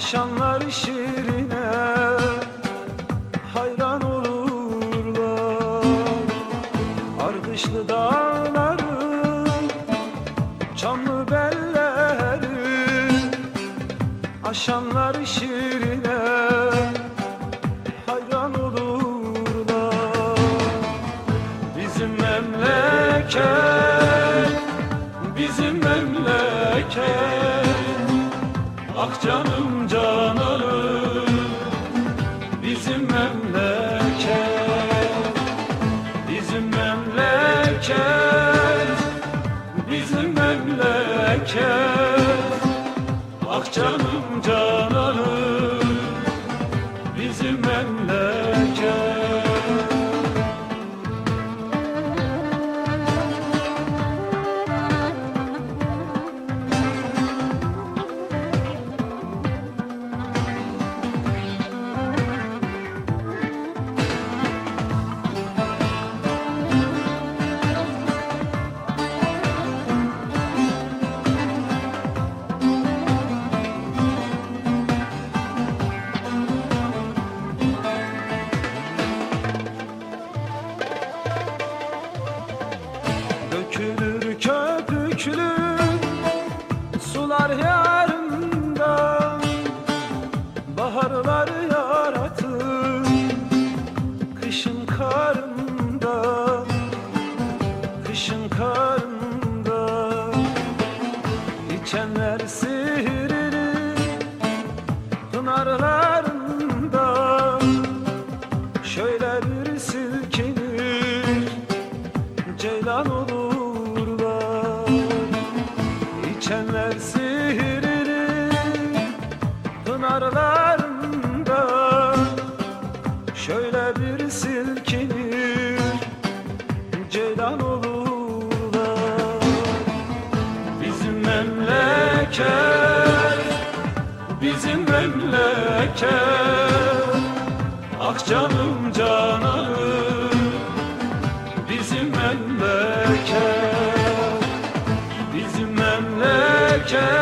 Aşanlar şirine Hayran olurlar. Ardışlı dağları Çamlı belleri Aşanlar şirine Hayran olurlar. Bizim memleket Bizim memleket Ah canım memleket Ah canım cananım Bizim memleket Dökülür köpüklü sular yarından Baharlar yaratır kışın karında Kışın karında. İçenler sihirli pınarlarında silkinir ceylan olurlar pınarlarında Şöyle bir silkinir ceylan olurlar. Bizim memleket Bizim memleket Ah canım cananım. Bizim memleket Bizim memleket